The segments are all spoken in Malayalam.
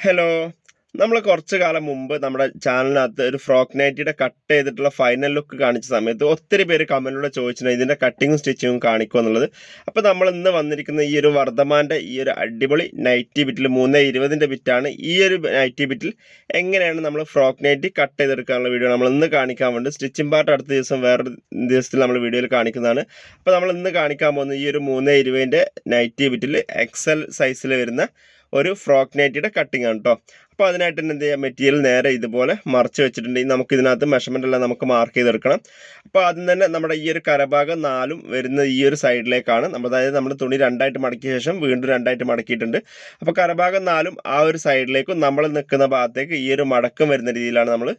ഹലോ നമ്മൾ കുറച്ച് കാലം മുമ്പ് നമ്മുടെ ചാനലിനകത്ത് ഒരു ഫ്രോക്ക് നൈറ്റിയുടെ കട്ട് ചെയ്തിട്ടുള്ള ഫൈനൽ ലുക്ക് കാണിച്ച സമയത്ത് ഒത്തിരി പേര് കമന്റിലൂടെ ചോദിച്ചിട്ടുണ്ട് ഇതിന്റെ കട്ടിങ്ങും സ്റ്റിച്ചിങ്ങും കാണിക്കുക എന്നുള്ളത്. അപ്പോൾ നമ്മൾ ഇന്ന് വന്നിരിക്കുന്ന ഈ ഒരു വർദ്ധമാന്റെ ഈ ഒരു അടിപൊളി നൈറ്റി ബിറ്റിൽ മൂന്ന് ഇരുപതിന്റെ ബിറ്റാണ് ഈ ഒരു നൈറ്റി ബിറ്റിൽ എങ്ങനെയാണ് നമ്മൾ ഫ്രോക്ക് നൈറ്റി കട്ട് ചെയ്തെടുക്കാനുള്ള വീഡിയോ നമ്മൾ ഇന്ന് കാണിക്കാൻ വേണ്ടി സ്റ്റിച്ചിങ് പാർട്ട് അടുത്ത ദിവസം വേറൊരു ദിവസത്തിൽ നമ്മൾ വീഡിയോയിൽ കാണിക്കുന്നതാണ്. അപ്പോൾ നമ്മൾ ഇന്ന് കാണിക്കാൻ പോകുന്ന ഈ ഒരു മൂന്ന് ഇരുപതിന്റെ നൈറ്റി ബിറ്റിൽ എക്സൽ സൈസിൽ വരുന്ന ഒരു ഫ്രോക്ക് നൈറ്റിയുടെ കട്ടിങ് ആണ് കേട്ടോ അപ്പോൾ അതിനായിട്ട് തന്നെ എന്ത് ചെയ്യാം? മെറ്റീരിയൽ നേരെ ഇതുപോലെ മറച്ച് വെച്ചിട്ടുണ്ടെങ്കിൽ നമുക്ക് ഇതിനകത്ത് മെഷർമെന്റ് എല്ലാം നമുക്ക് മാർക്ക് ചെയ്തെടുക്കണം. അപ്പോൾ ആദ്യം തന്നെ നമ്മുടെ ഈ ഒരു കരഭാഗം നാലും വരുന്ന ഈ ഒരു സൈഡിലേക്കാണ് നമ്മൾ അതായത് നമ്മൾ തുണി രണ്ടായിട്ട് മടക്കിയ ശേഷം വീണ്ടും രണ്ടായിട്ട് മടക്കിയിട്ടുണ്ട്. അപ്പോൾ കരഭാഗം നാലും ആ ഒരു സൈഡിലേക്കും നമ്മൾ നിൽക്കുന്ന ഭാഗത്തേക്ക് ഈ ഒരു മടക്കം വരുന്ന രീതിയിലാണ് നമ്മൾ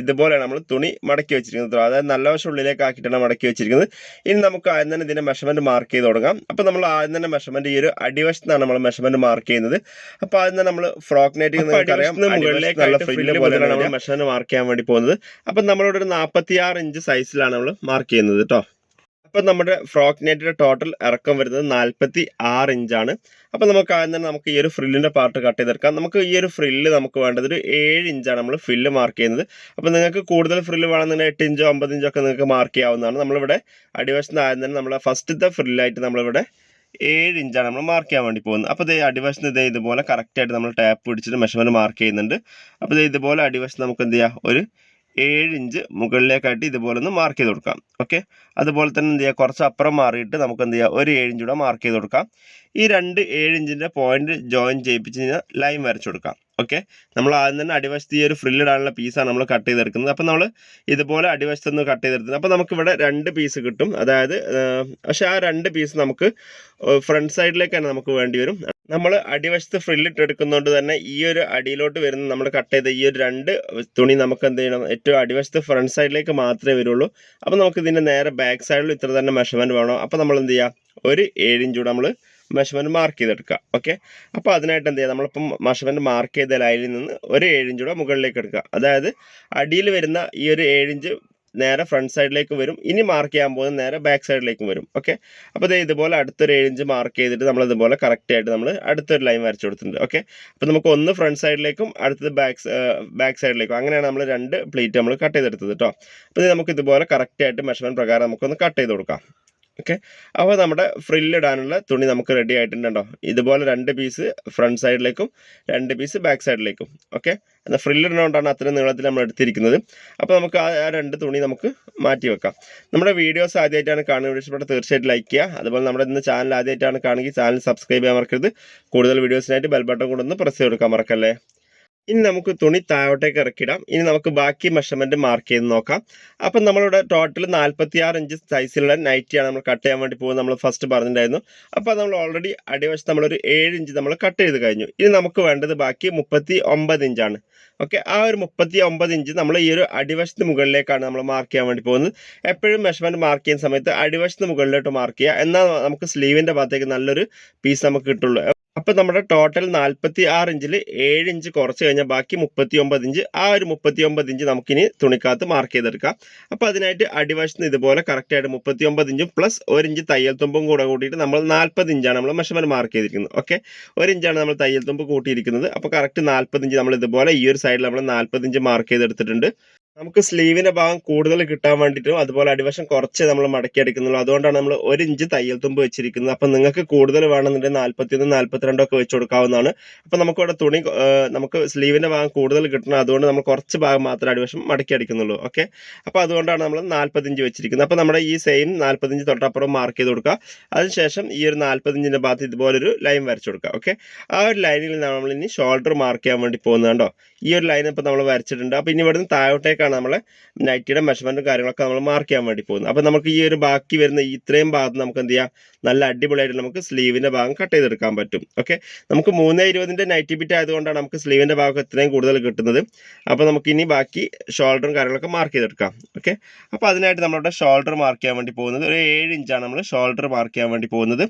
ഇതുപോലെയാണ് നമ്മൾ തുണി മടക്കി വെച്ചിരിക്കുന്നത് അതായത് നല്ല വശം ഉള്ളിലേക്ക് ആക്കിയിട്ടാണ് മടക്കി വെച്ചിരിക്കുന്നത്. ഇനി നമുക്ക് ആദ്യം തന്നെ ഇതിന്റെ മെഷർമെന്റ് മാർക്ക് ചെയ്ത് തുടങ്ങാം. അപ്പോൾ നമ്മൾ ആദ്യം തന്നെ മെഷർമെന്റ് ഈ ഒരു അടിവശത്താണ് നമ്മൾ മെഷർമെന്റ് മാർക്ക് ചെയ്യുന്നത്. അപ്പോൾ ആദ്യം തന്നെ നമ്മൾ ഫ്രോക്ക് നെറ്റ് അറിയാം മുകളിലേക്ക് നല്ല ഫ്രില്ല് പോലെയാണ് നമ്മൾ മെഷർമെന്റ് മാർക്ക് ചെയ്യാൻ വേണ്ടി പോകുന്നത്. അപ്പം നമ്മളിവിടെ ഒരു നാൽപ്പത്തി ആറ് ഇഞ്ച് സൈസിലാണ് നമ്മൾ മാർക്ക് ചെയ്യുന്നത് കേട്ടോ അപ്പം നമ്മുടെ ഫ്രോക്ക് നെറ്റിന്റെ ടോട്ടൽ ഇറക്കം വരുന്നത് നാൽപ്പത്തി ആറ് ഇഞ്ചാണ് അപ്പം നമുക്ക് ആദ്യം തന്നെ നമുക്ക് ഈ ഒരു ഫ്രില്ലിന്റെ പാർട്ട് കട്ട് ചെയ്തെടുക്കാം. നമുക്ക് ഈ ഒരു ഫ്രില്ല് നമുക്ക് വേണ്ടത് ഒരു ഏഴ് ഇഞ്ചാണ് നമ്മൾ ഫ്രില്ല് മാർക്ക് ചെയ്യുന്നത്. അപ്പം നിങ്ങൾക്ക് കൂടുതൽ ഫ്രില്ല് വേണമെന്നുണ്ടെങ്കിൽ എട്ട് ഇഞ്ചോ ഒമ്പത് ഇഞ്ചോ ഒക്കെ നിങ്ങൾക്ക് മാർക്ക് ചെയ്യാവുന്നതാണ്. നമ്മളിവിടെ അടിവശത്ത് ആദ്യം തന്നെ നമ്മൾ ഫസ്റ്റത്തെ ഫ്രില്ലായിട്ട് നമ്മളിവിടെ ഏഴ് ഇഞ്ചാണ് നമ്മൾ മാർക്ക് ചെയ്യാൻ വേണ്ടി പോകുന്നത്. അപ്പോൾ ഇതേ അടിവശത്ത് ഇതേ ഇതുപോലെ കറക്റ്റായിട്ട് നമ്മൾ ടാപ്പ് പിടിച്ചിട്ട് മെഷർമെന്റ് മാർക്ക് ചെയ്യുന്നുണ്ട്. അപ്പോൾ ഇതേ ഇതുപോലെ അടിവശത്ത് നമുക്ക് എന്ത് ചെയ്യാം? ഒരു ഏഴ് ഇഞ്ച് മുകളിലേക്കായിട്ട് ഇതുപോലെ ഒന്ന് മാർക്ക് ചെയ്ത് കൊടുക്കാം. ഓക്കെ അതുപോലെ തന്നെ എന്ത് ചെയ്യുക കുറച്ച് അപ്പുറം മാറിയിട്ട് നമുക്ക് എന്ത് ചെയ്യുക ഒരു ഏഴ് ഇഞ്ച് കൂടെ മാർക്ക് ചെയ്ത് കൊടുക്കാം. ഈ രണ്ട് ഏഴ് ഇഞ്ചിന്റെ പോയിന്റ് ജോയിൻ ചെയ്യിപ്പിച്ച് കഴിഞ്ഞാൽ ലൈൻ വരച്ചു കൊടുക്കാം. ഓക്കെ നമ്മൾ ആദ്യം തന്നെ അടിവശത്ത് ഈ ഒരു ഫ്രില്ലിടാനുള്ള പീസാണ് നമ്മൾ കട്ട് ചെയ്തെടുക്കുന്നത്. അപ്പോൾ നമ്മൾ ഇതുപോലെ അടിവശത്ത് നിന്ന് കട്ട് ചെയ്തെടുക്കുന്നത് അപ്പോൾ നമുക്കിവിടെ രണ്ട് പീസ് കിട്ടും. അതായത് പക്ഷേ ആ രണ്ട് പീസ് നമുക്ക് ഫ്രണ്ട് സൈഡിലേക്കാണ് നമുക്ക് വേണ്ടി വരും. നമ്മൾ അടിവശത്ത് ഫ്രില്ലിട്ടെടുക്കുന്നതുകൊണ്ട് തന്നെ ഈ ഒരു അടിയിലോട്ട് വരുന്ന നമ്മൾ കട്ട് ചെയ്ത ഈ ഒരു രണ്ട് തുണി നമുക്ക് എന്ത് ചെയ്യണം? ഏറ്റവും അടിവശത്ത് ഫ്രണ്ട് സൈഡിലേക്ക് മാത്രമേ വരുള്ളൂ. അപ്പോൾ നമുക്ക് ഇതിന്റെ നേരെ ബാക്ക് സൈഡിൽ ഇത്ര തന്നെ മെഷർമെന്റ് വേണം. അപ്പോൾ നമ്മൾ എന്ത് ചെയ്യുക ഒരു ഏഴ് ഇഞ്ചൂടെ നമ്മൾ മെഷർമെന്റ് മാർക്ക് ചെയ്തെടുക്കുക. ഓക്കെ അപ്പോൾ അതിനായിട്ട് എന്ത് ചെയ്യുക? നമ്മളിപ്പം മെഷർമെന്റ് മാർക്ക് ചെയ്ത ലൈനിൽ നിന്ന് ഒരു ഏഴ് ഇഞ്ച് കൂടെ മുകളിലേക്ക് എടുക്കുക. അതായത് അടിയിൽ വരുന്ന ഈ ഒരു ഏഴ് ഇഞ്ച് നേരെ ഫ്രണ്ട് സൈഡിലേക്ക് വരും. ഇനി മാർക്ക് ചെയ്യാൻ പോകുന്നത് നേരെ ബാക്ക് സൈഡിലേക്കും വരും. ഓക്കെ അപ്പോൾ ഇത് ഇതുപോലെ അടുത്തൊരു ഏഴ് ഇഞ്ച് മാർക്ക് ചെയ്തിട്ട് നമ്മൾ ഇതുപോലെ കറക്റ്റ് ആയിട്ട് നമ്മൾ അടുത്തൊരു ലൈൻ വരച്ചു കൊടുത്തിട്ടുണ്ട്. ഓക്കെ അപ്പോൾ നമുക്ക് ഒന്ന് ഫ്രണ്ട് സൈഡിലേക്കും അടുത്തത് ബാക്ക് ബാക്ക് സൈഡിലേക്കും അങ്ങനെയാണ് നമ്മൾ രണ്ട് പ്ലേറ്റ് നമ്മൾ കട്ട് ചെയ്തെടുത്തത് കേട്ടോ അപ്പോൾ നമുക്ക് ഇതുപോലെ കറക്റ്റ് ആയിട്ട് മെഷർമെന്റ് പ്രകാരം നമുക്കൊന്ന് കട്ട് ചെയ്ത് കൊടുക്കാം. ഓക്കെ അപ്പോൾ നമ്മുടെ ഫ്രില്ലിടാനുള്ള തുണി നമുക്ക് റെഡി ആയിട്ടുണ്ടോ ഇതുപോലെ രണ്ട് പീസ് ഫ്രണ്ട് സൈഡിലേക്കും രണ്ട് പീസ് ബാക്ക് സൈഡിലേക്കും ഓക്കെ എന്നാൽ ഫ്രില്ലിടുന്നതുകൊണ്ടാണ് അത്രയും നീളത്തിൽ നമ്മൾ എടുത്തിരിക്കുന്നത്. അപ്പോൾ നമുക്ക് ആ രണ്ട് തുണി നമുക്ക് മാറ്റി വെക്കാം. നമ്മുടെ വീഡിയോസ് ആദ്യമായിട്ടാണ് കാണുന്നത് ഇഷ്ടപ്പെട്ട തീർച്ചയായിട്ടും ലൈക്ക് ചെയ്യുക. അതുപോലെ നമ്മുടെ ഇന്ന് ചാനൽ ആദ്യമായിട്ടാണ് കാണുകയും ചാനൽ സബ്സ്ക്രൈബ് ചെയ്യാൻ മറക്കരുത്. കൂടുതൽ വീഡിയോസിനായിട്ട് ബെൽ ബട്ടൺ കൂടെ ഒന്ന് പ്രസ് ചെയ്ത് കൊടുക്കാൻ മറക്കല്ലേ? ഇനി നമുക്ക് തുണി താഴോട്ടേക്ക് ഇറക്കിടാം ഇനി നമുക്ക് ബാക്കി മെഷർമെന്റ് മാർക്ക് ചെയ്ത് നോക്കാം. അപ്പം നമ്മളിവിടെ ടോട്ടൽ നാൽപ്പത്തി ആറ് ഇഞ്ച് സൈസിലുള്ള നൈറ്റിയാണ് നമ്മൾ കട്ട് ചെയ്യാൻ വേണ്ടി പോകുന്നത്. നമ്മൾ ഫസ്റ്റ് പറഞ്ഞിട്ടുണ്ടായിരുന്നു. അപ്പോൾ നമ്മൾ ഓൾറെഡി അടിവശത്ത് നമ്മളൊരു ഏഴ് ഇഞ്ച് നമ്മൾ കട്ട് ചെയ്ത് കഴിഞ്ഞു. ഇനി നമുക്ക് വേണ്ടത് ബാക്കി മുപ്പത്തി ഒമ്പത് ഇഞ്ചാണ് ഓക്കെ ആ ഒരു മുപ്പത്തി ഒമ്പത് ഇഞ്ച് നമ്മൾ ഈ ഒരു അടിവശത്ത് മുകളിലേക്കാണ് നമ്മൾ മാർക്ക് ചെയ്യാൻ വേണ്ടി പോകുന്നത്. എപ്പോഴും മെഷർമെന്റ് മാർക്ക് ചെയ്യുന്ന സമയത്ത് അടിവശത്ത് മുകളിലോട്ട് മാർക്ക് ചെയ്യുക. എന്നാൽ നമുക്ക് സ്ലീവിന്റെ ഭാഗത്തേക്ക് നല്ലൊരു പീസ് നമുക്ക് കിട്ടുള്ളൂ. അപ്പോൾ നമ്മുടെ ടോട്ടൽ നാൽപ്പത്തി ആറ് ഇഞ്ചിൽ ഏഴ് ഇഞ്ച് കുറച്ച് കഴിഞ്ഞാൽ ബാക്കി മുപ്പത്തി ഒമ്പത് ഇഞ്ച്. ആ ഒരു മുപ്പത്തി ഒമ്പത് ഇഞ്ച് നമുക്കിനി തുണിക്കകത്ത് മാർക്ക് ചെയ്തെടുക്കാം. അപ്പോൾ അതിനായിട്ട് അടിവശത്ത് ഇതുപോലെ കറക്റ്റായിട്ട് മുപ്പത്തി ഒമ്പത് ഇഞ്ചും പ്ലസ് ഒരു ഇഞ്ച് തയ്യൽ തുമ്പും കൂടെ കൂട്ടിയിട്ട് നമ്മൾ നാൽപ്പത് ഇഞ്ചാണ് നമ്മൾ മെഷർമെന്റ് മാർക്ക് ചെയ്തിരിക്കുന്നത്. ഓക്കെ ഒരു ഇഞ്ചാണ് നമ്മൾ തയ്യൽ തുമ്പ് കൂട്ടിയിരിക്കുന്നത്. അപ്പോൾ കറക്റ്റ് നാൽപ്പത് ഇഞ്ച് നമ്മൾ ഇതുപോലെ ഈ ഒരു സൈഡിൽ നമ്മൾ നാൽപ്പത് ഇഞ്ച് മാർക്ക് ചെയ്തെടുത്തിട്ടുണ്ട്. നമുക്ക് സ്ലീവിന്റെ ഭാഗം കൂടുതൽ കിട്ടാൻ വേണ്ടിയിട്ടും അതുപോലെ അടിവശം കുറച്ച് നമ്മൾ മടക്കി അടിക്കുന്നുള്ളൂ അതുകൊണ്ടാണ് നമ്മൾ ഒരു ഇഞ്ച് തയ്യൽ തുമ്പ് വെച്ചിരിക്കുന്നത്. അപ്പം നിങ്ങൾക്ക് കൂടുതൽ വേണമെന്നുണ്ടെങ്കിൽ നാൽപ്പത്തിയൊന്ന് നാൽപ്പത്തിരണ്ടോ ഒക്കെ വെച്ച് കൊടുക്കാവുന്നതാണ്. അപ്പം നമുക്ക് ഇവിടെ തുണി നമുക്ക് സ്ലീവിന്റെ ഭാഗം കൂടുതൽ കിട്ടണം. അതുകൊണ്ട് നമ്മൾ കുറച്ച് ഭാഗം മാത്രമേ അടിവശം മടക്കി അടിക്കുന്നുള്ളൂ. ഓക്കെ? അപ്പോൾ അതുകൊണ്ടാണ് നമ്മൾ നാൽപ്പത്തിഞ്ച് വെച്ചിരിക്കുന്നത്. അപ്പോൾ നമ്മുടെ ഈ സെയിം നാൽപ്പത്തിഞ്ച് തൊട്ടപ്പുറം മാർക്ക് ചെയ്ത് കൊടുക്കുക. അതിനുശേഷം ഈ ഒരു നാൽപ്പത്തിഞ്ചിന്റെ ഭാഗത്ത് ഇതുപോലൊരു ലൈൻ വരച്ചു കൊടുക്കുക. ഓക്കെ? ആ ഒരു ലൈനിൽ നമ്മൾ ഇനി ഷോൾഡർ മാർക്ക് ചെയ്യാൻ വേണ്ടി പോകുന്നുണ്ടോ ഈ ഒരു ലൈൻ ഇപ്പോൾ നമ്മൾ വരച്ചിട്ടുണ്ട്. അപ്പോൾ ഇനി ഇവിടുന്ന് താഴോട്ടേക്കാണ് നമ്മൾ നൈറ്റിയുടെ മെഷർമെന്റും കാര്യങ്ങളൊക്കെ നമ്മൾ മാർക്ക് ചെയ്യാൻ വേണ്ടി പോകുന്നത്. അപ്പോൾ നമുക്ക് ഈ ഒരു ബാക്കി വരുന്ന ഇത്രയും ഭാഗത്ത് നമുക്ക് എന്ത് ചെയ്യാം? നല്ല അടിപൊളിയായിട്ട് നമുക്ക് സ്ലീവിന്റെ ഭാഗം കട്ട് ചെയ്തെടുക്കാൻ പറ്റും. ഓക്കെ നമുക്ക് മൂന്ന് ഇരുപതിന്റെ നൈറ്റി ബിറ്റ് ആയതുകൊണ്ടാണ് നമുക്ക് സ്ലീവിന്റെ ഭാഗം ഇത്രയും കൂടുതൽ കിട്ടുന്നത്. അപ്പോൾ നമുക്ക് ഇനി ബാക്കി ഷോൾഡറും കാര്യങ്ങളൊക്കെ മാർക്ക് ചെയ്തെടുക്കാം. ഓക്കെ അപ്പോൾ അതിനായിട്ട് നമ്മളുടെ ഷോൾഡർ മാർക്ക് ചെയ്യാൻ വേണ്ടി പോകുന്നത്. ഒരു ഏഴ് ഇഞ്ചാണ് നമ്മൾ ഷോൾഡർ മാർക്ക് ചെയ്യാൻ വേണ്ടി പോകുന്നത്.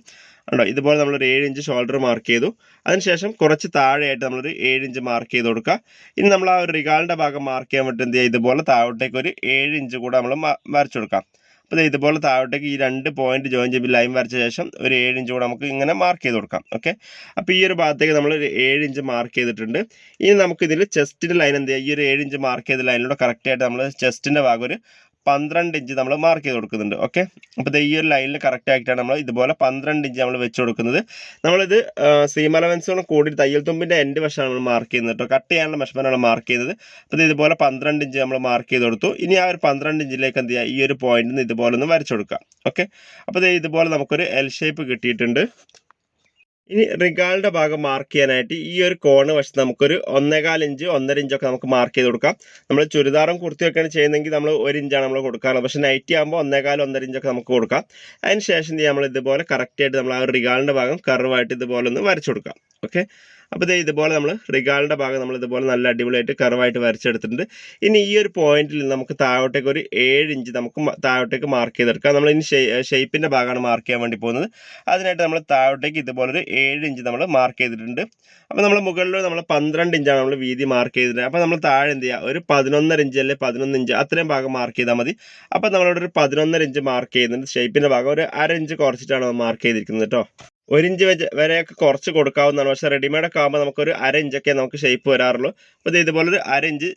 ഉണ്ടോ ഇതുപോലെ നമ്മളൊരു ഏഴ് ഇഞ്ച് ഷോൾഡർ മാർക്ക് ചെയ്തു. അതിനുശേഷം കുറച്ച് താഴെയായിട്ട് നമ്മളൊരു ഏഴ് ഇഞ്ച് മാർക്ക് ചെയ്ത് കൊടുക്കുക. ഇനി നമ്മൾ ആ ഒരു റിഗാളിന്റെ ഭാഗം മാർക്ക് ചെയ്യാൻ പറ്റും എന്ത് ചെയ്യുക? ഇതുപോലെ താഴോട്ടേക്ക് ഒരു ഏഴ് ഇഞ്ച് കൂടെ നമ്മൾ വരച്ചു കൊടുക്കാം അപ്പോൾ ഇതുപോലെ താഴോട്ടേക്ക് ഈ രണ്ട് പോയിന്റ് ജോയിൻ ചെയ്യുമ്പോൾ ലൈൻ വരച്ച ശേഷം ഒരു ഏഴ് ഇഞ്ച് കൂടെ നമുക്ക് ഇങ്ങനെ മാർക്ക് ചെയ്ത് കൊടുക്കാം. ഓക്കെ അപ്പോൾ ഈ ഒരു ഭാഗത്തേക്ക് നമ്മൾ ഒരു ഏഴ് ഇഞ്ച് മാർക്ക് ചെയ്തിട്ടുണ്ട്. ഇനി നമുക്ക് ഇതിൽ ചെസ്റ്റിന്റെ ലൈൻ എന്ത് ചെയ്യുക? ഈ ഒരു ഏഴ് ഇഞ്ച് മാർക്ക് ചെയ്ത ലൈനിലൂടെ കറക്റ്റായിട്ട് നമ്മൾ ചെസ്റ്റിന്റെ ഭാഗം ഒരു പന്ത്രണ്ട് ഇഞ്ച് നമ്മൾ മാർക്ക് ചെയ്ത് കൊടുക്കുന്നുണ്ട് ഓക്കെ അപ്പോൾ ഈ ഒരു ലൈനിൽ കറക്റ്റ് ആയിട്ടാണ് നമ്മൾ ഇതുപോലെ പന്ത്രണ്ട് ഇഞ്ച് നമ്മൾ വെച്ച് കൊടുക്കുന്നത്. നമ്മളിത് സീം അലവൻസോട് കൂടി തയ്യൽ തുമ്പിന്റെ എൻഡ് വശമാണ് നമ്മൾ മാർക്ക് ചെയ്യുന്നത് കേട്ടോ. കട്ട് ചെയ്യാനുള്ള മെഷർമെന്റാണ് മാർക്ക് ചെയ്തത് അപ്പോൾ ഇത് ഇതുപോലെ പന്ത്രണ്ട് ഇഞ്ച് നമ്മൾ മാർക്ക് ചെയ്ത് കൊടുത്തു. ഇനി ആ ഒരു പന്ത്രണ്ട് ഇഞ്ചിലേക്ക് എന്ത് ചെയ്യുക? ഈ ഒരു പോയിന്റിൽ നിന്ന് ഇതുപോലെ ഒന്ന് വരച്ചു കൊടുക്കുക ഓക്കെ അപ്പോൾ ഇതുപോലെ നമുക്കൊരു എൽ ഷേപ്പ് കിട്ടിയിട്ടുണ്ട്. ഇനി റിഗാളിന്റെ ഭാഗം മാർക്ക് ചെയ്യാനായിട്ട് ഈ ഒരു കോണ് വശത്ത് നമുക്കൊരു ഒന്നേകാൽ ഇഞ്ച് ഒന്നര ഇഞ്ചൊക്കെ നമുക്ക് മാർക്ക് ചെയ്ത് കൊടുക്കാം. നമ്മൾ ചുരിദാറും കുർത്തിയൊക്കെയാണ് ചെയ്യുന്നതെങ്കിൽ നമ്മൾ ഒരു ഇഞ്ചാണ് നമ്മൾ കൊടുക്കാറുള്ളത് പക്ഷേ നൈറ്റി ആകുമ്പോൾ ഒന്നേകാൽ ഒന്നര ഇഞ്ചൊക്കെ നമുക്ക് കൊടുക്കാം. അതിന് ശേഷം നമ്മൾ ഇതുപോലെ കറക്റ്റായിട്ട് നമ്മൾ ആ റിഗാളിന്റെ ഭാഗം കർവായിട്ട് ഇതുപോലെ ഒന്ന് വരച്ചു കൊടുക്കാം. ഓക്കെ അപ്പോൾ ദേ ഇതുപോലെ നമ്മൾ റിഗാളിന്റെ ഭാഗം നമ്മൾ ഇതുപോലെ നല്ല അടിപൊളിയായിട്ട് കർവായിട്ട് വരച്ചെടുത്തിട്ടുണ്ട്. ഇനി ഈ ഒരു പോയിന്റിൽ നമുക്ക് താഴോട്ടേക്ക് ഒരു ഏഴ് ഇഞ്ച് നമുക്ക് താഴോട്ടേക്ക് മാർക്ക് ചെയ്തെടുക്കാം. നമ്മൾ ഇനി ഷേപ്പിന്റെ ഭാഗമാണ് മാർക്ക് ചെയ്യാൻ വേണ്ടി പോകുന്നത്. അതിനായിട്ട് നമ്മൾ താഴോട്ടേക്ക് ഇതുപോലെ ഒരു ഏഴ് ഇഞ്ച് നമ്മൾ മാർക്ക് ചെയ്തിട്ടുണ്ട്. അപ്പോൾ നമ്മൾ മുകളിൽ നമ്മൾ പന്ത്രണ്ട് ഇഞ്ചാണ് നമ്മൾ വീതി മാർക്ക് ചെയ്തിട്ടുണ്ട് അപ്പോൾ നമ്മൾ താഴെ എന്ത് ചെയ്യുക? ഒരു പതിനൊന്നര ഇഞ്ച് അല്ലെങ്കിൽ പതിനൊന്ന് ഇഞ്ച് അത്രയും ഭാഗം മാർക്ക് ചെയ്താൽ മതി. അപ്പോൾ നമ്മളിവിടെ ഒരു പതിനൊന്നര ഇഞ്ച് മാർക്ക് ചെയ്യുന്നുണ്ട്. ഷേപ്പിന്റെ ഭാഗം ഒരു അര ഇഞ്ച് കുറച്ചിട്ടാണ് മാർക്ക് ചെയ്തിരിക്കുന്നത് കേട്ടോ. ഒരു ഇഞ്ച് വെച്ച് വരെയൊക്കെ കുറച്ച് കൊടുക്കാവുന്നതാണ്. പക്ഷേ റെഡിമെയ്ഡ് ഒക്കെ ആകുമ്പോൾ നമുക്കൊരു അര ഇഞ്ചൊക്കെ നമുക്ക് ഷേപ്പ് വരാറുള്ളൂ. അപ്പോൾ ഇത് ഇതുപോലെ ഒരു അര ഇഞ്ച്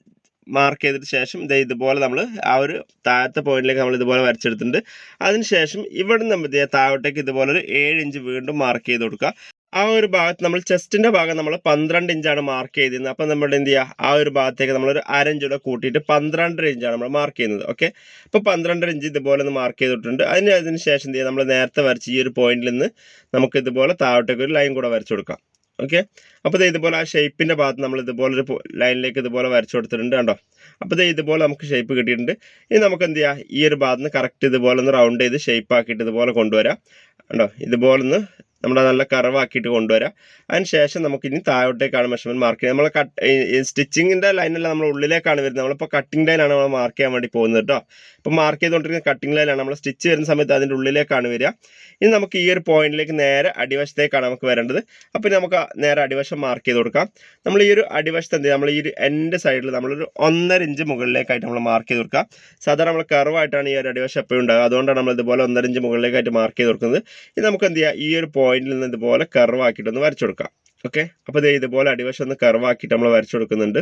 മാർക്ക് ചെയ്തിട്ട് ശേഷം ഇത് ഇതുപോലെ നമ്മൾ ആ ഒരു താഴത്തെ പോയിന്റിലേക്ക് നമ്മൾ ഇതുപോലെ വരച്ചെടുത്തിട്ടുണ്ട്. അതിനുശേഷം ഇവിടെ എന്ത് താഴോട്ടേക്ക് ഇതുപോലെ ഒരു ഏഴ് ഇഞ്ച് വീണ്ടും മാർക്ക് ചെയ്ത് കൊടുക്കുക. ആ ഒരു ഭാഗത്ത് നമ്മൾ ചെസ്റ്റിന്റെ ഭാഗം നമ്മൾ പന്ത്രണ്ട് ഇഞ്ചാണ് മാർക്ക് ചെയ്തിരുന്നത്. അപ്പം നമ്മൾ എന്ത് ചെയ്യുക ആ ഒരു ഭാഗത്തേക്ക് നമ്മളൊരു അരഞ്ചൂടെ കൂട്ടിയിട്ട് പന്ത്രണ്ടര ഇഞ്ചാണ് നമ്മൾ മാർക്ക് ചെയ്യുന്നത്. ഓക്കെ അപ്പോൾ പന്ത്രണ്ടര ഇഞ്ച് ഇതുപോലെ ഒന്ന് മാർക്ക് ചെയ്തിട്ടുണ്ട്. അതിന് അതിന് ശേഷം എന്ത് ചെയ്യുക നമ്മൾ നേരത്തെ വരച്ച് ഈ ഒരു പോയിന്റിൽ നിന്ന് നമുക്ക് ഇതുപോലെ താഴോട്ടേക്ക് ഒരു ലൈൻ കൂടെ വരച്ചു കൊടുക്കാം. ഓക്കെ അപ്പോൾ ഇതുപോലെ ആ ഷേപ്പിന്റെ ഭാഗത്ത് നമ്മൾ ഇതുപോലെ ഒരു ലൈനിലേക്ക് ഇതുപോലെ വരച്ചു കൊടുത്തിട്ടുണ്ട് കണ്ടോ? അപ്പോൾ ഇതുപോലെ നമുക്ക് ഷേപ്പ് കിട്ടിയിട്ടുണ്ട്. ഇനി നമുക്ക് എന്ത് ചെയ്യാം? ഈ ഒരു ഭാഗത്ത് നിന്ന് കറക്റ്റ് ഇതുപോലെ ഒന്ന് റൗണ്ട് ചെയ്ത് ഷേപ്പ് ആക്കിയിട്ട് ഇതുപോലെ കൊണ്ടുവരാം. കണ്ടോ? ഇതുപോലെ ഒന്ന് നമ്മുടെ നല്ല കറവാക്കിയിട്ട് കൊണ്ടുവരാം. അതിന് ശേഷം നമുക്ക് ഇനി താഴോട്ടേക്കാണ് മെഷർമെന്റ് മാർക്ക് ചെയ്യുന്നത് നമ്മൾ കട്ട് സ്റ്റിച്ചിങ്ങിന്റെ ലൈനല്ല നമ്മൾ ഉള്ളിലേക്കാണ് വരുന്നത്. നമ്മളിപ്പോൾ കട്ടിംഗ് ലൈനാണ് നമ്മൾ മാർക്ക് ചെയ്യാൻ വേണ്ടി പോകുന്നത് കേട്ടോ. ഇപ്പോൾ മാർക്ക് ചെയ്തുകൊണ്ടിരിക്കുന്ന കട്ടിംഗ് ലൈനാണ് നമ്മൾ സ്റ്റിച്ച് വരുന്ന സമയത്ത് അതിന്റെ ഉള്ളിലേക്കാണ് വരിക. ഇനി നമുക്ക് ഈ ഒരു പോയിന്റിലേക്ക് നേരെ അടിവശത്തേക്കാണ് നമുക്ക് വരേണ്ടത്. അപ്പോൾ നമുക്ക് നേരെ അടിവശം മാർക്ക് ചെയ്ത് കൊടുക്കാം. നമ്മൾ ഈ ഒരു അടിവശത്ത് എന്ത് ചെയ്യുക നമ്മൾ ഈ ഒരു എന്റെ സൈഡിൽ നമ്മളൊരു ഒന്നര ഇഞ്ച് മുകളിലേക്കായിട്ട് നമ്മൾ മാർക്ക് ചെയ്ത് കൊടുക്കുക. സാധാരണ നമ്മൾ കർവായിട്ടാണ് ഈ ഒരു അടിവശം എപ്പോഴും ഉണ്ടാകുക അതുകൊണ്ടാണ് നമ്മൾ ഇതുപോലെ ഒന്നര ഇഞ്ച് മുകളിലേക്കായിട്ട് മാർക്ക് ചെയ്ത് കൊടുക്കുന്നത്. ഇനി നമുക്ക് എന്ത് ചെയ്യാം? ഈ ഒരു പോയിന്റിൽ നിന്ന് ഇതുപോലെ കർവാക്കിയിട്ട് ഒന്ന് വരച്ചു കൊടുക്കാം. ഓക്കെ അപ്പോൾ ദേ ഇതുപോലെ അടിവശം ഒന്ന് കർവാക്കിയിട്ട് നമ്മൾ വരച്ചു കൊടുക്കുന്നുണ്ട്.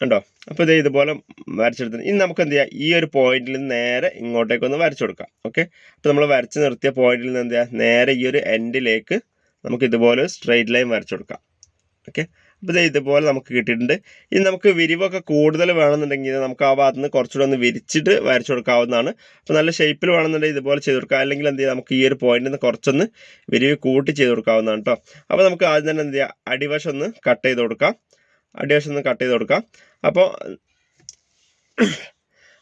കണ്ടോ? അപ്പോൾ ഇതേ ഇതുപോലെ വരച്ചെടുത്തു ഇനി നമുക്ക് എന്ത് ചെയ്യാം? ഈ ഒരു പോയിന്റിൽ നിന്ന് നേരെ ഇങ്ങോട്ടേക്കൊന്ന് വരച്ചു കൊടുക്കാം. ഓക്കെ അപ്പോൾ നമ്മൾ വരച്ച് നിർത്തിയ പോയിന്റിൽ നിന്ന് എന്ത് ചെയ്യാം? നേരെ ഈ ഒരു എൻഡിലേക്ക് നമുക്ക് ഇതുപോലെ സ്ട്രെയിറ്റ് ലൈൻ വരച്ചു കൊടുക്കാം. ഓക്കെ? അപ്പോൾ ഇത് ഇതുപോലെ നമുക്ക് കിട്ടിയിട്ടുണ്ട്. ഇനി നമുക്ക് വിരിവൊക്കെ കൂടുതൽ വേണമെന്നുണ്ടെങ്കിൽ നമുക്ക് ആ ഭാഗത്ത് നിന്ന് കുറച്ചുകൂടെ ഒന്ന് വിരിച്ചിട്ട് വരച്ചു കൊടുക്കാവുന്നതാണ്. അപ്പോൾ നല്ല ഷേപ്പിൽ വേണമെന്നുണ്ടെങ്കിൽ ഇതുപോലെ ചെയ്ത് കൊടുക്കുക അല്ലെങ്കിൽ എന്ത് ചെയ്യുക നമുക്ക് ഈ ഒരു പോയിന്റിൽ നിന്ന് കുറച്ചൊന്ന് വിരിവ് കൂട്ടി ചെയ്ത് കൊടുക്കാവുന്നതാണ് കേട്ടോ അപ്പോൾ നമുക്ക് ആദ്യം തന്നെ എന്ത് ചെയ്യാം അടിവശം ഒന്ന് കട്ട് ചെയ്ത് കൊടുക്കാം. അടിവശം ഒന്ന് കട്ട് ചെയ്ത് കൊടുക്കാം. അപ്പോൾ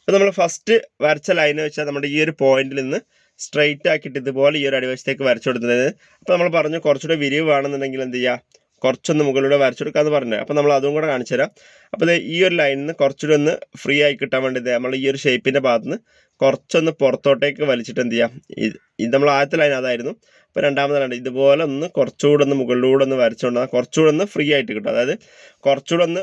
അപ്പോൾ നമ്മൾ ഫസ്റ്റ് വരച്ച ലൈൻ വെച്ചാൽ നമ്മുടെ ഈ ഒരു പോയിന്റിൽ നിന്ന് സ്ട്രെയിറ്റ് ആക്കിയിട്ട് ഇതുപോലെ ഈ ഒരു അടിവശത്തേക്ക് വരച്ചു കൊടുക്കുന്നത്. അപ്പോൾ നമ്മൾ പറഞ്ഞു കുറച്ചുകൂടെ വിരിവ് വേണമെന്നുണ്ടെങ്കിൽ എന്ത് ചെയ്യുക കുറച്ചൊന്ന് മുകളിലൂടെ വരച്ചു കൊടുക്കാമെന്ന് പറഞ്ഞത് അപ്പോൾ നമ്മൾ അതും കൂടെ കാണിച്ചു തരാം. അപ്പോൾ ഈ ഒരു ലൈനിൽ നിന്ന് കുറച്ചുകൂടി ഒന്ന് ഫ്രീ ആയി കിട്ടാൻ വേണ്ടി നമ്മൾ ഈ ഒരു ഷേപ്പിന്റെ ഭാഗത്ത് നിന്ന് കുറച്ചൊന്ന് പുറത്തോട്ടേക്ക് വലിച്ചിട്ട് എന്ത് ചെയ്യാം? ഇത് നമ്മൾ ആദ്യത്തെ ലൈൻ അതായിരുന്നു. രണ്ടാമത്തെ രണ്ട് ഇതുപോലെ ഒന്ന് കുറച്ചുകൂടെ ഒന്ന് മുകളിലൂടെ ഒന്ന് വരച്ചുകൊണ്ട് കുറച്ചുകൂടെ ഒന്ന് ഫ്രീ ആയിട്ട് കിട്ടും. അതായത് കുറച്ചുകൂടെ ഒന്ന്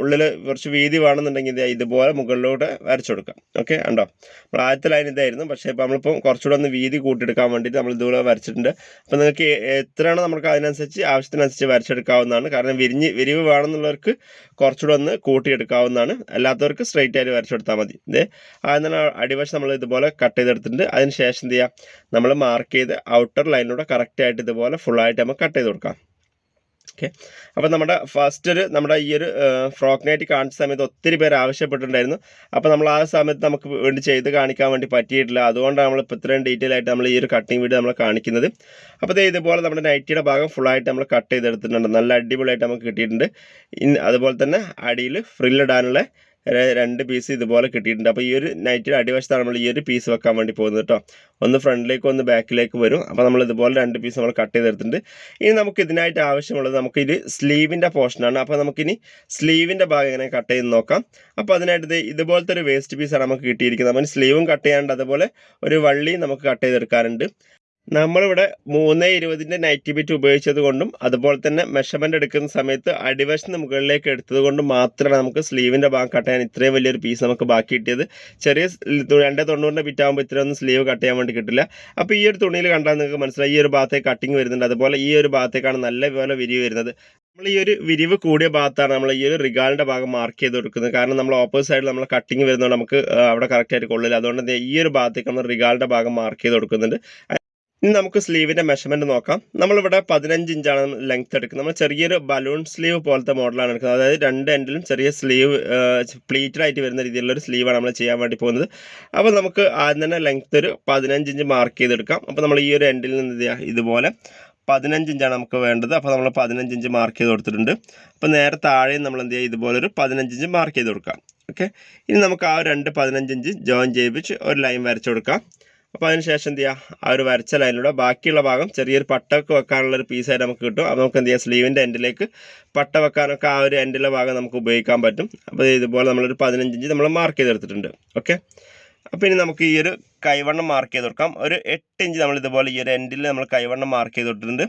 ഉള്ളിൽ കുറച്ച് വീതി വേണമെന്നുണ്ടെങ്കിൽ ഇത് ഇതുപോലെ മുകളിലൂടെ വരച്ചു കൊടുക്കാം. ഓക്കെ ഉണ്ടോ നമ്മൾ ആദ്യത്തെ ലൈൻ ഇതായിരുന്നു. പക്ഷേ ഇപ്പോൾ നമ്മളിപ്പം കുറച്ചുകൂടെ ഒന്ന് വീതി കൂട്ടിയെടുക്കാൻ വേണ്ടിയിട്ട് നമ്മൾ ഇതുപോലെ വരച്ചിട്ടുണ്ട്. അപ്പോൾ നിങ്ങൾക്ക് എത്രയാണ് എത്രയാണോ നമുക്ക് അതിനനുസരിച്ച് ആവശ്യത്തിനനുസരിച്ച് വരച്ചെടുക്കാവുന്നതാണ്. കാരണം വിരിഞ്ഞ് വിരിവ് വേണമെന്നുള്ളവർക്ക് കുറച്ചുകൂടെ ഒന്ന് കൂട്ടിയെടുക്കാവുന്നതാണ്. അല്ലാത്തവർക്ക് സ്ട്രെയിറ്റ് ആയിട്ട് വരച്ചെടുത്താൽ മതി. ഇത് ആദ്യം തന്നെ അടിവശം നമ്മൾ ഇതുപോലെ കട്ട് ചെയ്തെടുത്തിട്ടുണ്ട്. അതിന് ശേഷം എന്ത് ചെയ്യുക നമ്മൾ മാർക്ക് ചെയ്ത് ഔട്ടർ ലൈനിലൂടെ കറക്റ്റായിട്ട് ഇതുപോലെ ഫുള്ളായിട്ട് നമുക്ക് കട്ട് ചെയ്ത് കൊടുക്കാം. ഓക്കെ അപ്പോൾ നമ്മുടെ ഫസ്റ്റ് ഒരു നമ്മുടെ ഈ ഒരു ഫ്രോക്ക് നൈറ്റ് കാണിച്ച സമയത്ത് ഒത്തിരി പേര് ആവശ്യപ്പെട്ടിട്ടുണ്ടായിരുന്നു. അപ്പോൾ നമ്മൾ ആ സമയത്ത് നമുക്ക് വേണ്ടി ചെയ്ത് കാണിക്കാൻ വേണ്ടി പറ്റിയിട്ടില്ല. അതുകൊണ്ടാണ് നമ്മൾ ഇപ്പോൾ ഇത്രയും ഡീറ്റെയിൽ ആയിട്ട് നമ്മൾ ഈ ഒരു കട്ടിങ് വീഡിയോ നമ്മൾ കാണിക്കുന്നത്. അപ്പോൾ ദേ ഇതുപോലെ നമ്മുടെ നൈറ്റിയുടെ ഭാഗം ഫുള്ളായിട്ട് നമ്മൾ കട്ട് ചെയ്തെടുത്തിട്ടുണ്ട്. നല്ല അടിപൊളിയായിട്ട് നമുക്ക് കിട്ടിയിട്ടുണ്ട്. അതുപോലെ തന്നെ അടിയിൽ ഫ്രില്ലിടാനുള്ള രണ്ട് പീസ് ഇതുപോലെ കിട്ടിയിട്ടുണ്ട്. അപ്പോൾ ഈ ഒരു നൈറ്റിയുടെ അടിവശത്താണ് നമ്മൾ ഈ ഒരു പീസ് വെക്കാൻ വേണ്ടി പോകുന്നത് കേട്ടോ ഒന്ന് ഫ്രണ്ടിലേക്കും ഒന്ന് ബാക്കിലേക്ക് വരും. അപ്പോൾ നമ്മൾ ഇതുപോലെ രണ്ട് പീസ് നമ്മൾ കട്ട് ചെയ്തെടുത്തിട്ടുണ്ട്. ഇനി നമുക്ക് ഇതിനായിട്ട് ആവശ്യമുള്ളത് നമുക്ക് ഇത് സ്ലീവിന്റെ പോർഷനാണ് അപ്പോൾ നമുക്കിനി സ്ലീവിന്റെ ഭാഗം ഇങ്ങനെ കട്ട് ചെയ്ത് നോക്കാം. അപ്പോൾ അതിനായിട്ട് ഇത് ഇതുപോലത്തെ ഒരു വേസ്റ്റ് പീസാണ് നമുക്ക് കിട്ടിയിരിക്കുന്നത്. അപ്പം സ്ലീവും കട്ട് ചെയ്യാണ്ട് അതുപോലെ ഒരു വള്ളി നമുക്ക് കട്ട് ചെയ്തെടുക്കാറുണ്ട്. നമ്മളിവിടെ മൂന്ന് ഇരുപതിന്റെ നൈറ്റി ബിറ്റ് ഉപയോഗിച്ചത് കൊണ്ടും അതുപോലെ തന്നെ മെഷർമെന്റ് എടുക്കുന്ന സമയത്ത് അടിവശം മുകളിലേക്ക് എടുത്തത് കൊണ്ട് മാത്രമാണ് നമുക്ക് സ്ലീവിന്റെ ഭാഗം കട്ട് ചെയ്യാൻ ഇത്രയും വലിയൊരു പീസ് നമുക്ക് ബാക്കി കിട്ടിയത്. ചെറിയ രണ്ട് തൊണ്ണൂറിന്റെ ബിറ്റ് ആകുമ്പോൾ ഇത്രയൊന്നും സ്ലീവ് കട്ട് ചെയ്യാൻ വേണ്ടി കിട്ടില്ല. അപ്പോൾ ഈ ഒരു തുണിയിൽ കണ്ടാൽ നിങ്ങൾക്ക് മനസ്സിലായി ഈ ഒരു ഭാഗത്തേക്ക് കട്ടിങ് വരുന്നുണ്ട്. അതുപോലെ ഈ ഒരു ഭാഗത്തേക്കാണ് നല്ല പോലെ വിരിവ് വരുന്നത്. നമ്മൾ ഈ ഒരു വിരിവ് കൂടിയ ഭാഗത്താണ് നമ്മൾ ഈ ഒരു റിഗാളിന്റെ ഭാഗം മാർക്ക് ചെയ്ത് കൊടുക്കുന്നത്. കാരണം നമ്മൾ ഓപ്പോസിറ്റ് സൈഡിൽ നമ്മൾ കട്ടിങ് വരുന്നതുകൊണ്ട് നമുക്ക് അവിടെ കറക്റ്റ് ആയിട്ട് കൊള്ളില്ല. അതുകൊണ്ട് ഈ ഒരു ഭാഗത്തേക്ക് നമ്മൾ റിഗാളിന്റെ ഭാഗം മാർക്ക് ചെയ്ത് കൊടുക്കുന്നുണ്ട്. ഇനി നമുക്ക് സ്ലീവിന്റെ മെഷർമെന്റ് നോക്കാം. നമ്മളിവിടെ പതിനഞ്ച് ഇഞ്ചാണ് ലെങ്ത് എടുക്കുന്നത്. നമ്മൾ ചെറിയൊരു ബലൂൺ സ്ലീവ് പോലത്തെ മോഡലാണ് എടുക്കുന്നത്. അതായത് രണ്ട് എൻഡിലും ചെറിയ സ്ലീവ് പ്ലീറ്റഡ് ആയിട്ട് വരുന്ന രീതിയിലുള്ള ഒരു സ്ലീവാണ് നമ്മൾ ചെയ്യാൻ വേണ്ടി പോകുന്നത്. അപ്പോൾ നമുക്ക് ആദ്യം തന്നെ ലെങ്ത് ഒരു പതിനഞ്ച് ഇഞ്ച് മാർക്ക് ചെയ്തെടുക്കാം. അപ്പോൾ നമ്മൾ ഈ ഒരു എൻഡിൽ നിന്ന് ഇതുപോലെ പതിനഞ്ച് ഇഞ്ചാണ് നമുക്ക് വേണ്ടത്. അപ്പോൾ നമ്മൾ പതിനഞ്ച് ഇഞ്ച് മാർക്ക് ചെയ്ത് കൊടുത്തിട്ടുണ്ട്. അപ്പോൾ നേരെ താഴെയും നമ്മൾ എന്ത് ചെയ്യുക? ഇതുപോലെ ഒരു പതിനഞ്ച് ഇഞ്ച് മാർക്ക് ചെയ്ത് കൊടുക്കാം. ഓക്കെ ഇനി നമുക്ക് ആ രണ്ട് പതിനഞ്ച് ഇഞ്ച് ജോയിൻ ചെയ്യിപ്പിച്ച് ഒരു ലൈൻ വരച്ചു കൊടുക്കാം. അപ്പോൾ അതിനുശേഷം എന്ത് ചെയ്യുക ആ ഒരു വരച്ച ലൈനിലൂടെ ബാക്കിയുള്ള ഭാഗം ചെറിയൊരു പട്ടൊക്കെ വെക്കാനുള്ള ഒരു പീസായിട്ട് നമുക്ക് കിട്ടും. അപ്പോൾ നമുക്ക് എന്ത് ചെയ്യാം? സ്ലീവിന്റെ എൻഡിലേക്ക് പട്ട വെക്കാനൊക്കെ ആ ഒരു എൻഡിലെ ഭാഗം നമുക്ക് ഉപയോഗിക്കാൻ പറ്റും. അപ്പോൾ ഇതുപോലെ നമ്മളൊരു പതിനഞ്ച് ഇഞ്ച് നമ്മൾ മാർക്ക് ചെയ്തെടുത്തിട്ടുണ്ട് ഓക്കെ അപ്പോൾ ഇനി നമുക്ക് ഈ ഒരു കൈവണ്ണം മാർക്ക് ചെയ്ത് കൊടുക്കാം. ഒരു എട്ട് ഇഞ്ച് നമ്മൾ ഇതുപോലെ ഈ ഒരു എൻഡിൽ നമ്മൾ കൈവണ്ണം മാർക്ക് ചെയ്ത് കൊടുത്തിട്ടുണ്ട്.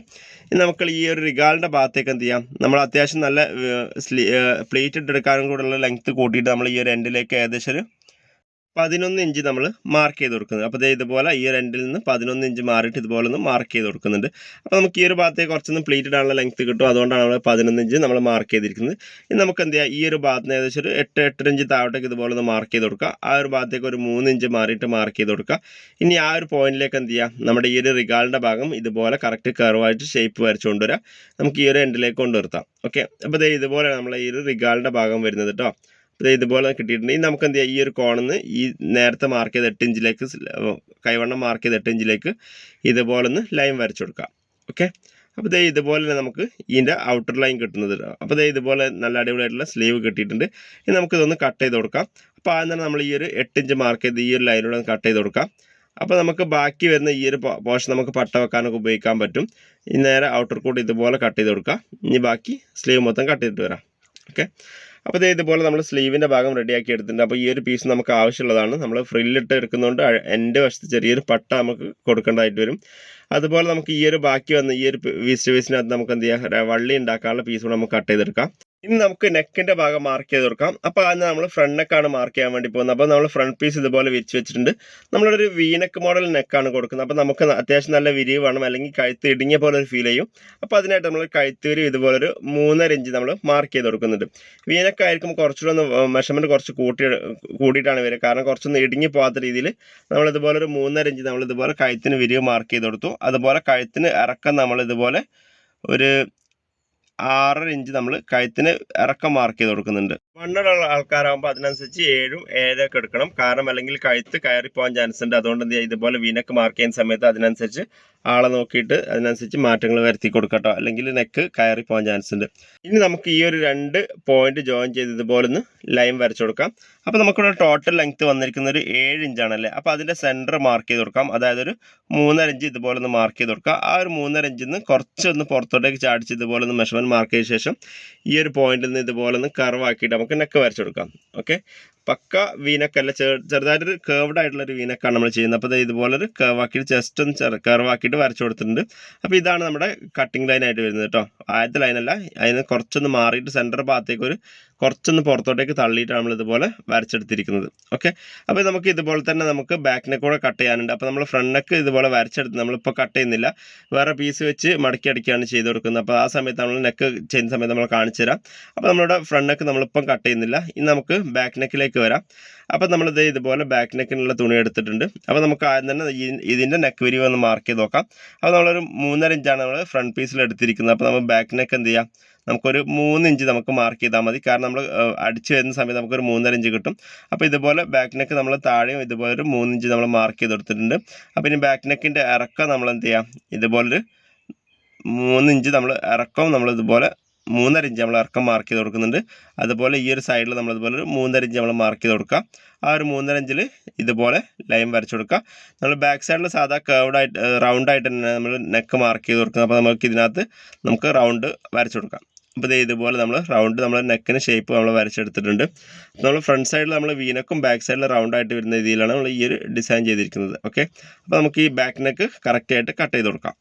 ഇനി നമുക്ക് ഈ ഒരു റിഗാളിന്റെ ഭാഗത്തേക്ക് എന്ത് ചെയ്യാം? നമ്മൾ അത്യാവശ്യം നല്ല സ്ലീ പ്ലേറ്റ് ഇട്ടെടുക്കാനും കൂടെയുള്ള ലെങ്ത്ത് കൂട്ടിയിട്ട് നമ്മൾ ഈ ഒരു എൻഡിലേക്ക് ഏകദേശം ഒരു പതിനൊന്ന് ഇഞ്ച് നമ്മൾ മാർക്ക് ചെയ്ത് കൊടുക്കുന്നത്. അപ്പോൾ ഇതുപോലെ ഈ എൻഡിൽ നിന്ന് പതിനൊന്ന് ഇഞ്ച് മാറിയിട്ട് ഇതുപോലെ ഒന്ന് മാർക്ക് ചെയ്ത് കൊടുക്കുന്നുണ്ട്. അപ്പോൾ നമുക്ക് ഈ ഒരു ഭാഗത്തേക്ക് കുറച്ചൊന്ന് പ്ലീറ്റഡ് ഇടാനുള്ള ലെങ്ത്ത് കിട്ടും. അതുകൊണ്ടാണ് നമ്മൾ പതിനൊന്ന് ഇഞ്ച് നമ്മൾ മാർക്ക് ചെയ്തിരിക്കുന്നത്. ഇനി നമുക്ക് എന്ത് ചെയ്യാം? ഈ ഒരു ഭാഗത്ത് ഏകദേശം ഒരു എട്ട് എട്ടര ഇഞ്ച് താഴോട്ടേക്ക് ഇതുപോലെ ഒന്ന് മാർക്ക് ചെയ്ത് കൊടുക്കുക. ആ ഒരു ഭാഗത്തേക്ക് ഒരു മൂന്ന് ഇഞ്ച് മാറിയിട്ട് മാർക്ക് ചെയ്ത് കൊടുക്കുക. ഇനി ആ ഒരു പോയിന്റിലേക്ക് എന്ത് ചെയ്യാം? നമ്മുടെ ഈ ഒരു റിഗാളിന്റെ ഭാഗം ഇതുപോലെ കറക്റ്റ് കർവായിട്ട് ഷേപ്പ് വരച്ചു കൊണ്ടുവരാം. നമുക്ക് ഈ ഒരു എൻഡിലേക്ക് കൊണ്ടുവരുത്താം ഓക്കെ അപ്പോൾ ഇതേ ഇതുപോലെ നമ്മൾ ഈ ഒരു റിഗാളിന്റെ ഭാഗം വരുന്നത് കേട്ടോ ഇതുപോലെ കിട്ടിയിട്ടുണ്ട്. ഇനി നമുക്ക് എന്ത് ചെയ്യാം? ഈ ഒരു കോണിന്ന് ഈ നേരത്തെ മാർക്ക് ചെയ്ത എട്ട് ഇഞ്ചിലേക്ക് കൈവണ്ണം മാർക്ക് ചെയ്ത എട്ട് ഇഞ്ചിലേക്ക് ഇതുപോലെ ഒന്ന് ലൈൻ വരച്ചു കൊടുക്കാം. ഓക്കെ അപ്പോൾ ദേ ഇതുപോലെ തന്നെ നമുക്ക് ഇതിന്റെ ഔട്ടർ ലൈൻ കിട്ടുന്നത് ട്ടോ. അപ്പോൾ ദേ ഇതുപോലെ നല്ല അടിപൊളിയായിട്ടുള്ള സ്ലീവ് കിട്ടിയിട്ടുണ്ട്. ഇനി നമുക്ക് ഇതൊന്ന് കട്ട് ചെയ്ത് കൊടുക്കാം. അപ്പോൾ ആദ്യം തന്നെ നമ്മൾ ഈ ഒരു എട്ട് ഇഞ്ച് മാർക്ക് ചെയ്ത് ഈ ഒരു ലൈനിലൂടെ കട്ട് ചെയ്ത് കൊടുക്കാം. അപ്പോൾ നമുക്ക് ബാക്കി വരുന്ന ഈ ഒരു പോർഷൻ നമുക്ക് പട്ട വെക്കാനൊക്കെ ഉപയോഗിക്കാൻ പറ്റും. ഈ നേരെ ഔട്ടർ കൂടി ഇതുപോലെ കട്ട് ചെയ്ത് കൊടുക്കുക ഇനി ബാക്കി സ്ലീവ് മൊത്തം കട്ട് ചെയ്തിട്ട് വരാം. ഓക്കെ അപ്പോൾ ദേ ഇതുപോലെ നമ്മൾ സ്ലീവിന്റെ ഭാഗം റെഡിയാക്കി എടുത്തിട്ടുണ്ട്. അപ്പോൾ ഈ ഒരു പീസ് നമുക്ക് ആവശ്യമുള്ളതാണ്. നമ്മൾ ഫ്രില്ലിട്ട് എടുക്കുന്നതുകൊണ്ട് എന്റെ വശത്ത് ചെറിയൊരു പട്ട നമുക്ക് കൊടുക്കേണ്ടതായിട്ട് വരും. അതുപോലെ നമുക്ക് ഈ ഒരു ബാക്കി വന്ന ഈ ഒരു വേസ്റ്റ് പീസിനകത്ത് നമുക്ക് എന്ത് ചെയ്യാം വള്ളി ഉണ്ടാക്കാനുള്ള പീസ് കൂടെ നമുക്ക് കട്ട് ചെയ്തെടുക്കാം. ഇനി നമുക്ക് നെക്കിന്റെ ഭാഗം മാർക്ക് ചെയ്ത് കൊടുക്കാം. അപ്പോൾ അതിന് നമ്മൾ ഫ്രണ്ട് നെക്കാണ് മാർക്ക് ചെയ്യാൻ വേണ്ടി പോകുന്നത്. അപ്പോൾ നമ്മൾ ഫ്രണ്ട് പീസ് ഇതുപോലെ വിരിച്ച് വെച്ചിട്ടുണ്ട്. നമ്മളൊരു വീനക്ക് മോഡൽ നെക്കാണ് കൊടുക്കുന്നത്. അപ്പോൾ നമുക്ക് അത്യാവശ്യം നല്ല വിരിവ് വേണം. അല്ലെങ്കിൽ കഴുത്ത് ഇടുങ്ങിയ പോലെ ഒരു ഫീൽ ചെയ്യും. അപ്പോൾ അതിനായിട്ട് നമ്മൾ കഴുത്ത് വിരിവ് ഇതുപോലൊരു മൂന്നര ഇഞ്ച് നമ്മൾ മാർക്ക് ചെയ്ത് കൊടുക്കുന്നുണ്ട്. വീനക്കായിരിക്കും കുറച്ചുകൂടെ ഒന്ന് മെഷർമെന്റ് കുറച്ച് കൂട്ടി കൂട്ടിയിട്ടാണ് വരിക. കാരണം കുറച്ചൊന്ന് ഇടുങ്ങി പോകാത്ത രീതിയിൽ നമ്മൾ ഇതുപോലെ ഒരു മൂന്നര ഇഞ്ച് നമ്മൾ ഇതുപോലെ കഴുത്തിന് വിരിവ് മാർക്ക് ചെയ്ത് കൊടുത്തു. അതുപോലെ കഴുത്തിന് ഇറക്കം നമ്മൾ ഇതുപോലെ ഒരു ആറര ഇഞ്ച് നമ്മൾ കഴുത്തിന് ഇറക്കം മാർക്ക് ചെയ്ത് കൊടുക്കുന്നുണ്ട്. വണ്ണുള്ള ആൾക്കാരാകുമ്പോൾ അതിനനുസരിച്ച് ഏഴും ഏഴൊക്കെ എടുക്കണം. കാരണം അല്ലെങ്കിൽ കഴുത്ത് കയറി പോകാൻ ചാൻസ് ഉണ്ട്. അതുകൊണ്ട് എന്ത് ഇതുപോലെ വീനക്ക് മാർക്ക് ചെയ്യുന്ന സമയത്ത് അതിനനുസരിച്ച് ആളെ നോക്കിയിട്ട് അതിനനുസരിച്ച് മാറ്റങ്ങൾ വരുത്തി കൊടുക്കട്ടോ. അല്ലെങ്കിൽ നെക്ക് കയറി പോകാൻ ചാൻസ് ഉണ്ട്. ഇനി നമുക്ക് ഈ ഒരു രണ്ട് പോയിന്റ് ജോയിൻ ചെയ്ത് ഇതുപോലെ ഒന്ന് ലൈൻ വരച്ചു കൊടുക്കാം. അപ്പോൾ നമുക്കിവിടെ ടോട്ടൽ ലെങ്ത് വന്നിരിക്കുന്ന ഒരു ഏഴ് ഇഞ്ചാണല്ലേ അപ്പോൾ അതിന്റെ സെന്റർ മാർക്ക് ചെയ്ത് കൊടുക്കാം. അതായത് ഒരു മൂന്നര ഇഞ്ച് ഇതുപോലെ ഒന്ന് മാർക്ക് ചെയ്ത് കൊടുക്കുക. ആ ഒരു മൂന്നര ഇഞ്ചിൽ നിന്ന് കുറച്ചൊന്ന് പുറത്തോട്ടേക്ക് ചാടിച്ച് ഇതുപോലെ ഒന്ന് മെഷർമെന്റ് മാർക്ക് ചെയ്ത ശേഷം ഈ ഒരു പോയിന്റിൽ നിന്ന് ഇതുപോലെ ഒന്ന് കർവ് ആക്കിയിട്ട് നമുക്ക് നെക്ക് വരച്ചു കൊടുക്കാം. ഓക്കെ പക്ക വീനക്കല്ല ചെറുതായിട്ടൊരു കേർവ്ഡ് ആയിട്ടുള്ള ഒരു വീനക്കാണ് നമ്മൾ ചെയ്യുന്നത്. അപ്പോൾ ഇതുപോലെ ഒരു കേർവ് ആക്കിയിട്ട് ജസ്റ്റ് ഒന്ന് ചെറു കേർവ് ആക്കിയിട്ട് വരച്ചു കൊടുത്തിട്ടുണ്ട്. അപ്പോൾ ഇതാണ് നമ്മുടെ കട്ടിംഗ് ലൈനായിട്ട് വരുന്നത് കേട്ടോ. ആദ്യത്തെ ലൈനല്ല അതിന് കുറച്ചൊന്ന് മാറിയിട്ട് സെന്റർ ഭാഗത്തേക്ക് ഒരു കുറച്ചൊന്ന് പുറത്തോട്ടേക്ക് തള്ളിയിട്ടാണ് നമ്മൾ ഇതുപോലെ വരച്ചെടുത്തിരിക്കുന്നത്. ഓക്കെ അപ്പോൾ നമുക്ക് ഇതുപോലെ തന്നെ നമുക്ക് ബാക്ക് നെക്ക് കൂടെ കട്ട് ചെയ്യാനുണ്ട്. അപ്പോൾ നമ്മൾ ഫ്രണ്ട് ഇതുപോലെ വരച്ചെടുത്ത് നമ്മളിപ്പോൾ കട്ട് ചെയ്യുന്നില്ല. വേറെ പീസ് വെച്ച് മടക്കി അടിക്കുകയാണ് ചെയ്ത് കൊടുക്കുന്നത്. അപ്പോൾ ആ സമയത്ത് നമ്മൾ നെക്ക് ചെയ്യുന്ന സമയത്ത് നമ്മൾ കാണിച്ചു തരാം. അപ്പോൾ നമ്മളുടെ ഫ്രണ്ട് നമ്മളിപ്പം കട്ട് ചെയ്യുന്നില്ല. ഇനി നമുക്ക് ബാക്ക് നെക്കിലേക്ക് വരാം. അപ്പോൾ നമ്മളിത് ഇതുപോലെ ബാക്ക് നെക്കിനുള്ള തുണി എടുത്തിട്ടുണ്ട്. അപ്പോൾ നമുക്ക് ആദ്യം തന്നെ ഇതിന്റെ നെക്ക് വിരിവ് ഒന്ന് മാർക്ക് ചെയ്ത് നോക്കാം. അപ്പോൾ നമ്മളൊരു മൂന്നര ഇഞ്ചാണ് നമ്മൾ ഫ്രണ്ട് പീസിൽ എടുത്തിരിക്കുന്നത്. അപ്പോൾ നമ്മൾ ബാക്ക് നെക്ക് എന്ത് ചെയ്യാം? നമുക്കൊരു മൂന്ന് ഇഞ്ച് നമുക്ക് മാർക്ക് ചെയ്താൽ മതി. കാരണം നമ്മൾ അടിച്ച് വരുന്ന സമയത്ത് നമുക്കൊരു മൂന്നര ഇഞ്ച് കിട്ടും. അപ്പോൾ ഇതുപോലെ ബാക്ക് നെക്ക് നമ്മൾ താഴെയും ഇതുപോലെ ഒരു മൂന്ന് ഇഞ്ച് നമ്മൾ മാർക്ക് ചെയ്ത് കൊടുത്തിട്ടുണ്ട് അപ്പോൾ ഇനി ബാക്ക് നെക്കിന്റെ ഇറക്കം നമ്മൾ എന്ത് ചെയ്യാം? ഇതുപോലൊരു മൂന്ന് ഇഞ്ച് നമ്മൾ ഇറക്കം നമ്മൾ ഇതുപോലെ മൂന്നര ഇഞ്ച് നമ്മൾ ഇറക്കം മാർക്ക് ചെയ്ത് കൊടുക്കുന്നുണ്ട്. അതുപോലെ ഈ ഒരു സൈഡിൽ നമ്മൾ ഇതുപോലെ ഒരു മൂന്നര ഇഞ്ച് നമ്മൾ മാർക്ക് ചെയ്ത് കൊടുക്കുക ആ ഒരു മൂന്നര ഇഞ്ചിൽ ഇതുപോലെ ലൈൻ വരച്ചു കൊടുക്കുക. നമ്മൾ ബാക്ക് സൈഡിൽ സാധാ കേർവ്ഡ് ആയിട്ട് റൗണ്ട് ആയിട്ട് തന്നെ നമ്മൾ നെക്ക് മാർക്ക് ചെയ്ത് കൊടുക്കുന്നത്. അപ്പോൾ നമുക്ക് ഇതിനകത്ത് നമുക്ക് റൗണ്ട് വരച്ചു കൊടുക്കാം. അപ്പോൾ ദേ ഇതുപോലെ നമ്മൾ റൗണ്ട് നമ്മൾ നെക്കിന് ഷേപ്പ് നമ്മൾ വരച്ചെടുത്തിട്ടുണ്ട്. നമ്മൾ ഫ്രണ്ട് സൈഡിൽ നമ്മൾ വീനക്കും ബാക്ക് സൈഡിൽ റൗണ്ട് ആയിട്ട് വരുന്ന രീതിയിലാണ് നമ്മൾ ഈ ഒരു ഡിസൈൻ ചെയ്തിരിക്കുന്നത്. ഓക്കെ അപ്പോൾ നമുക്ക് ഈ ബാക്ക് നെക്ക് കറക്റ്റായിട്ട് കട്ട് ചെയ്ത് കൊടുക്കാം.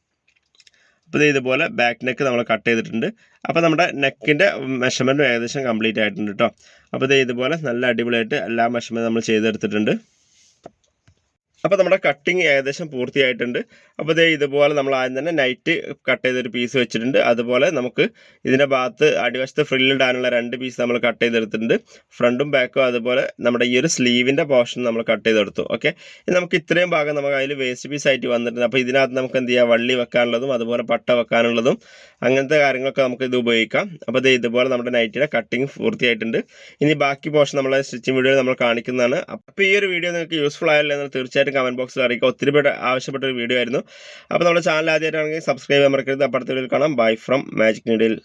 അപ്പോൾ ഇതുപോലെ ബാക്ക് നെക്ക് നമ്മൾ കട്ട് ചെയ്തിട്ടുണ്ട്. അപ്പോൾ നമ്മുടെ നെക്കിന്റെ മെഷർമെന്റും ഏകദേശം കംപ്ലീറ്റ് ആയിട്ടുണ്ട് കേട്ടോ അപ്പോൾ ഇതുപോലെ നല്ല അടിപൊളിയായിട്ട് എല്ലാ മെഷർമെന്റും നമ്മൾ ചെയ്തെടുത്തിട്ടുണ്ട്. അപ്പോൾ നമ്മുടെ കട്ടിങ് ഏകദേശം പൂർത്തിയായിട്ടുണ്ട്. അപ്പോൾ ഇതേ ഇതുപോലെ നമ്മൾ ആദ്യം തന്നെ നൈറ്റ് കട്ട് ചെയ്തൊരു പീസ് വെച്ചിട്ടുണ്ട്. അതുപോലെ നമുക്ക് ഇതിന്റെ ഭാഗത്ത് അടിവശത്ത് ഫ്രില്ലിടാനുള്ള രണ്ട് പീസ് നമ്മൾ കട്ട് ചെയ്തെടുത്തിട്ടുണ്ട്. ഫ്രണ്ടും ബാക്കും അതുപോലെ നമ്മുടെ ഈ ഒരു സ്ലീവിന്റെ പോർഷൻ നമ്മൾ കട്ട് ചെയ്തെടുത്തു. ഓക്കെ നമുക്ക് ഇത്രയും ഭാഗം നമുക്ക് അതിൽ വേസ്റ്റ് പീസ് ആയിട്ട് വന്നിട്ടുണ്ട്. അപ്പോൾ ഇതിനകത്ത് നമുക്ക് എന്ത് ചെയ്യാം? വള്ളി വെക്കാനുള്ളതും അതുപോലെ പട്ട വെക്കാനുള്ളതും അങ്ങനത്തെ കാര്യങ്ങളൊക്കെ നമുക്ക് ഇത് ഉപയോഗിക്കാം. അപ്പോൾ ഇതേ ഇതുപോലെ നമ്മുടെ നൈറ്റിയുടെ കട്ടിങ് പൂർത്തിയായിട്ടുണ്ട്. ഇനി ബാക്കി പോർഷൻ നമ്മളെ സ്റ്റിച്ചിങ് വീഡിയോ നമ്മൾ കാണിക്കുന്നതാണ്. അപ്പോൾ ഈ ഒരു വീഡിയോ നിങ്ങൾക്ക് യൂസ്ഫുൾ ആയല്ലോ എന്ന് തീർച്ചയായിട്ടും കമന്റ് ബോക്സിൽ അറിയിക്കുക. ഒത്തിരി പേര് ആവശ്യപ്പെട്ട ഒരു വീഡിയോ ആയിരുന്നു. അപ്പോൾ നമ്മുടെ ചാനൽ ആദ്യമായിട്ടാണെങ്കിൽ സബ്സ്ക്രൈബ് ചെയ്യാൻ മറക്കരുത്. അപ്പുറത്തെ വീഡിയോയിൽ കാണാം. Bye from magic needle